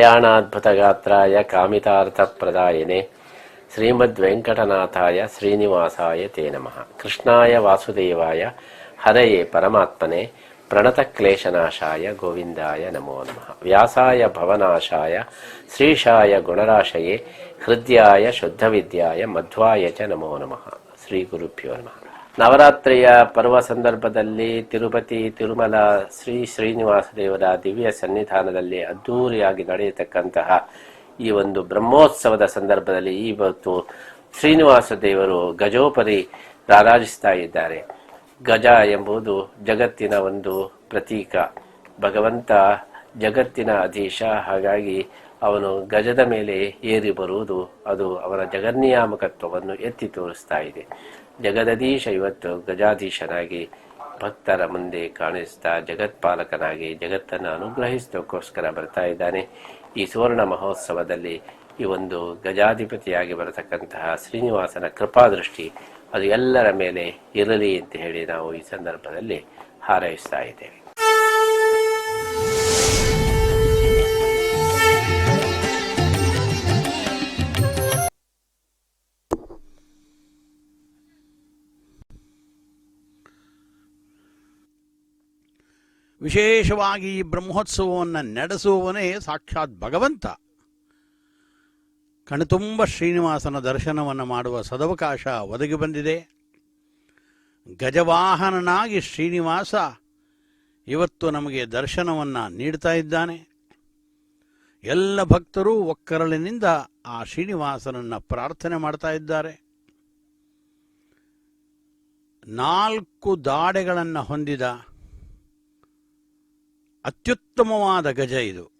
కళ్యాణాద్భుతగాత్రాయ కామితార్థప్రదాయనే ಕಾಮಿತಾರ್ಥಪ್ರದಾಯಿನೆ ಶ್ರೀಮದ್ವೆಂಕಟನಾಥಾಯ ಶ್ರೀನಿವಾಸಾಯ ತೇ ನಮಃ. ಕೃಷ್ಣಾಯ ವಾಸುದೇವಾಯ ಹರಯೇ ಪರಮಾತ್ಮನೆ ಪ್ರಣತಕ್ಲೇಶನಾಶಾಯ ಗೋವಿಂದಾಯ ನಮೋ ನಮಃ. ವ್ಯಾಸಾಯ ಭವನಾಶಾಯ ಶ್ರೀಶಾಯ ಗುಣರಾಶಯೇ ಹೃದಯಾಯ ಶುದ್ಧವಿದ್ಯಾಯ ಮಧ್ವಾಯ ಚ ನಮೋ ನಮಃ. ಶ್ರೀ ಗುರುಭ್ಯೋ ನಮಃ. ನವರಾತ್ರಿಯ ಪರ್ವ ಸಂದರ್ಭದಲ್ಲಿ ತಿರುಪತಿ, ತಿರುಮಲ, ಶ್ರೀ ಶ್ರೀನಿವಾಸ ದೇವರ ದಿವ್ಯ ಸನ್ನಿಧಾನದಲ್ಲಿ ಅದ್ಧೂರಿಯಾಗಿ ನಡೆಯತಕ್ಕಂತಹ ಈ ಒಂದು ಬ್ರಹ್ಮೋತ್ಸವದ ಸಂದರ್ಭದಲ್ಲಿ ಇವತ್ತು ಶ್ರೀನಿವಾಸ ದೇವರು ಗಜೋಪರಿ ರಾರಾಜಿಸ್ತಾ ಇದ್ದಾರೆ. ಗಜ ಎಂಬುದು ಜಗತ್ತಿನ ಒಂದು ಪ್ರತೀಕ. ಭಗವಂತ ಜಗತ್ತಿನ ಅಧೀಶ ಹಾಗಾಗಿ ಅವನು ಗಜದ ಮೇಲೆ ಏರಿ ಬರುವುದು ಅದು ಅವನ ಜಗನ್ನಿಯಾಮಕತ್ವವನ್ನು ಎತ್ತಿ ತೋರಿಸ್ತಾ ಇದೆ. ಜಗದಧೀಶ ಇವತ್ತು ಗಜಾಧೀಶನಾಗಿ ಭಕ್ತರ ಮುಂದೆ ಕಾಣಿಸ್ತಾ ಜಗತ್ಪಾಲಕನಾಗಿ ಜಗತ್ತನ್ನು ಅನುಗ್ರಹಿಸೋಕ್ಕೋಸ್ಕರ ಬರ್ತಾ ಇದ್ದಾನೆ. ಈ ಸುವರ್ಣ ಮಹೋತ್ಸವದಲ್ಲಿ ಈ ಒಂದು ಗಜಾಧಿಪತಿಯಾಗಿ ಬರತಕ್ಕಂತಹ ಶ್ರೀನಿವಾಸನ ಕೃಪಾದೃಷ್ಟಿ, ಅದು ಎಲ್ಲರ ಮೇಲೆ ಇರಲಿ ಅಂತ ಹೇಳಿ ನಾವು ಈ ಸಂದರ್ಭದಲ್ಲಿ ಹಾರೈಸ್ತಾ ಇದ್ದೇವೆ. ವಿಶೇಷವಾಗಿ ಈ ಬ್ರಹ್ಮೋತ್ಸವವನ್ನು ನಡೆಸುವವನೇ ಸಾಕ್ಷಾತ್ ಭಗವಂತ. ಕಣ್ತುಂಬ ಶ್ರೀನಿವಾಸನ ದರ್ಶನವನ್ನು ಮಾಡುವ ಸದವಕಾಶ ಒದಗಿ ಬಂದಿದೆ. ಗಜವಾಹನನಾಗಿ ಶ್ರೀನಿವಾಸ ಇವತ್ತು ನಮಗೆ ದರ್ಶನವನ್ನು ನೀಡ್ತಾ ಇದ್ದಾನೆ. ಎಲ್ಲ ಭಕ್ತರು ಒಕ್ಕರಳಿನಿಂದ ಆ ಶ್ರೀನಿವಾಸನನ್ನು ಪ್ರಾರ್ಥನೆ ಮಾಡ್ತಾ ಇದ್ದಾರೆ. ನಾಲ್ಕು ದಾಡೆಗಳನ್ನು ಹೊಂದಿದ ಅತ್ಯುತ್ತಮವಾದ ಗಜ ಇದು.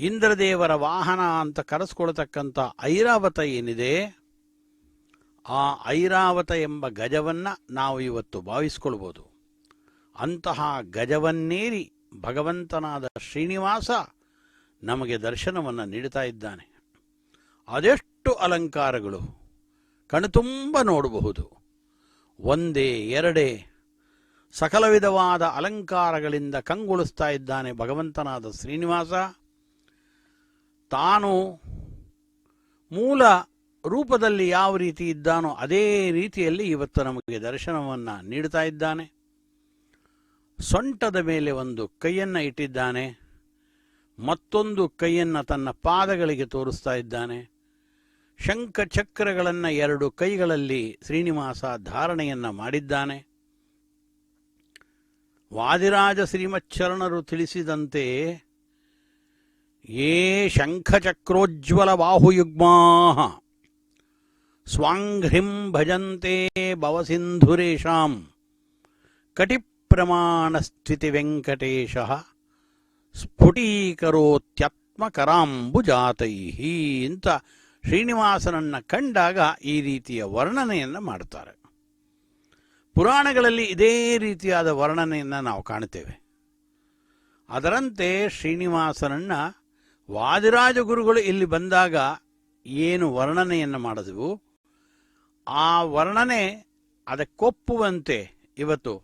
ಇಂದ್ರದೇವರ ವಾಹನ ಅಂತ ಕರೆಸ್ಕೊಳ್ತಕ್ಕಂಥ ಐರಾವತ ಏನಿದೆ, ಆ ಐರಾವತ ಎಂಬ ಗಜವನ್ನ ನಾವು ಇವತ್ತು ಭಾವಿಸ್ಕೊಳ್ಬೋದು. ಅಂತಹ ಗಜವನ್ನೇರಿ ಭಗವಂತನಾದ ಶ್ರೀನಿವಾಸ ನಮಗೆ ದರ್ಶನವನ್ನು ನೀಡ್ತಾ ಇದ್ದಾನೆ. ಅದೆಷ್ಟು ಅಲಂಕಾರಗಳು ಕಣ್ತುಂಬ ನೋಡಬಹುದು. ಒಂದೇ, ಎರಡೇ ಸಕಲ ವಿಧವಾದ ಅಲಂಕಾರಗಳಿಂದ ಕಂಗೊಳಿಸ್ತಾ ಇದ್ದಾನೆ ಭಗವಂತನಾದ ಶ್ರೀನಿವಾಸ. ತಾನು ಮೂಲ ರೂಪದಲ್ಲಿ ಯಾವ ರೀತಿ ಇದ್ದಾನೋ ಅದೇ ರೀತಿಯಲ್ಲಿ ಇವತ್ತು ನಮಗೆ ದರ್ಶನವನ್ನು ನೀಡ್ತಾ ಇದ್ದಾನೆ. ಸೊಂಟದ ಮೇಲೆ ಒಂದು ಕೈಯನ್ನು ಇಟ್ಟಿದ್ದಾನೆ. ಮತ್ತೊಂದು ಕೈಯನ್ನು ತನ್ನ ಪಾದಗಳಿಗೆ ತೋರಿಸ್ತಾ ಇದ್ದಾನೆ. ಶಂಖ ಚಕ್ರಗಳನ್ನು ಎರಡು ಕೈಗಳಲ್ಲಿ ಶ್ರೀನಿವಾಸ ಧಾರಣೆಯನ್ನು ಮಾಡಿದ್ದಾನೆ. ವಾದಿರಾಜ ಶ್ರೀಮಚ್ಚರಣರು ತಿಳಿಸಿದಂತೆ, ಯೇ ಶಂಖಚಕ್ರೋಜ್ವಲ ಬಾಹುಯುಗ್ಮಾ ಸ್ವಾಂಘ್ರಿಂ ಭಜಂತೆ ಭವಸಿಂಧುರೇಶಾಂ ಕಟಿಪ್ರಮಾಣಸ್ಥಿತಿ ವೆಂಕಟೇಶ ಸ್ಫುಟೀಕರೋತ್ಯತ್ಮಕರಾಂಬುಜಾತೈ ಅಂತ ಶ್ರೀನಿವಾಸನನ್ನ ಕಂಡಾಗ ಈ ರೀತಿಯ ವರ್ಣನೆಯನ್ನು ಮಾಡ್ತಾರೆ. ಪುರಾಣಗಳಲ್ಲಿ ಇದೇ ರೀತಿಯಾದ ವರ್ಣನೆಯನ್ನು ನಾವು ಕಾಣುತ್ತೇವೆ. ಅದರಂತೆ ಶ್ರೀನಿವಾಸನನ್ನ ವಾದಿರಾಜ ಗುರುಗಳು ಇಲ್ಲಿ ಬಂದಾಗ ಏನು ವರ್ಣನೆಯನ್ನು ಮಾಡಿದವು? ಆ ವರ್ಣನೆ ಅದಕ್ಕೊಪ್ಪುವಂತೆ ಇವತ್ತು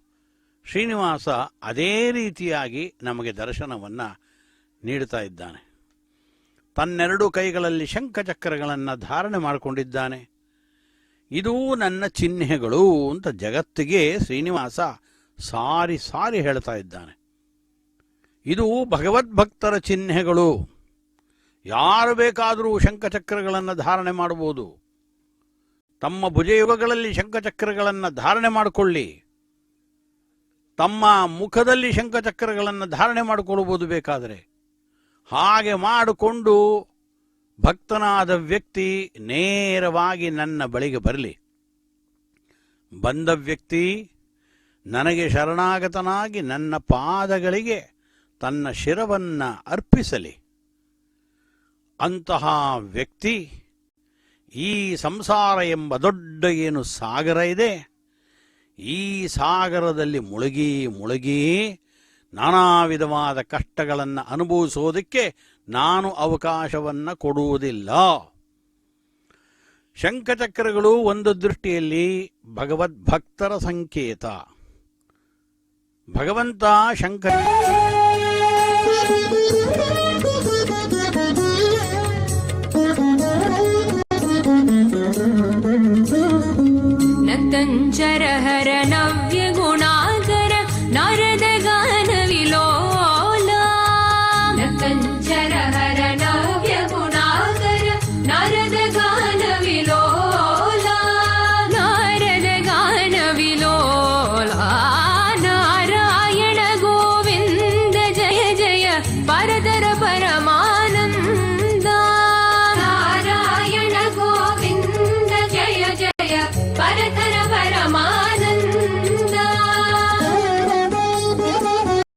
ಶ್ರೀನಿವಾಸ ಅದೇ ರೀತಿಯಾಗಿ ನಮಗೆ ದರ್ಶನವನ್ನು ನೀಡುತ್ತಾ ಇದ್ದಾನೆ. ತನ್ನೆರಡು ಕೈಗಳಲ್ಲಿ ಶಂಖಚಕ್ರಗಳನ್ನು ಧಾರಣೆ ಮಾಡಿಕೊಂಡಿದ್ದಾನೆ. ಇದು ನನ್ನ ಚಿಹ್ನೆಗಳು ಅಂತ ಜಗತ್ತಿಗೆ ಶ್ರೀನಿವಾಸ ಸಾರಿ ಸಾರಿ ಹೇಳ್ತಾ ಇದ್ದಾನೆ. ಇದು ಭಗವದ್ಭಕ್ತರ ಚಿಹ್ನೆಗಳು. ಯಾರು ಬೇಕಾದರೂ ಶಂಖಚಕ್ರಗಳನ್ನು ಧಾರಣೆ ಮಾಡಬಹುದು. ತಮ್ಮ ಭುಜಯುಗಗಳಲ್ಲಿ ಶಂಖಚಕ್ರಗಳನ್ನು ಧಾರಣೆ ಮಾಡಿಕೊಳ್ಳಿ. ತಮ್ಮ ಮುಖದಲ್ಲಿ ಶಂಖಚಕ್ರಗಳನ್ನು ಧಾರಣೆ ಮಾಡಿಕೊಳ್ಬೋದು ಬೇಕಾದರೆ. ಹಾಗೆ ಮಾಡಿಕೊಂಡು ಭಕ್ತನಾದ ವ್ಯಕ್ತಿ ನೇರವಾಗಿ ನನ್ನ ಬಳಿಗೆ ಬರಲಿ. ಬಂದ ವ್ಯಕ್ತಿ ನನಗೆ ಶರಣಾಗತನಾಗಿ ನನ್ನ ಪಾದಗಳಿಗೆ ತನ್ನ ಶಿರವನ್ನು ಅರ್ಪಿಸಲಿ. ಅಂತಹ ವ್ಯಕ್ತಿ ಈ ಸಂಸಾರ ಎಂಬ ದೊಡ್ಡ ಏನು ಸಾಗರ ಇದೆ. ಈ ಸಾಗರದಲ್ಲಿ ಮುಳುಗಿ ಮುಳುಗಿ ನಾನಾ ವಿಧವಾದ ಕಷ್ಟಗಳನ್ನು ಅನುಭವಿಸೋದಕ್ಕೆ ನಾನು ಅವಕಾಶವನ್ನು ಕೊಡುವುದಿಲ್ಲ. ಶಂಖಚಕ್ರಗಳು ಒಂದು ದೃಷ್ಟಿಯಲ್ಲಿ ಭಗವದ್ಭಕ್ತರ ಸಂಕೇತ. ಭಗವಂತ ಶಂಖ ನವ್ಯ ಗುಣಾಕರ ನಾರದ ಗಾನ चरः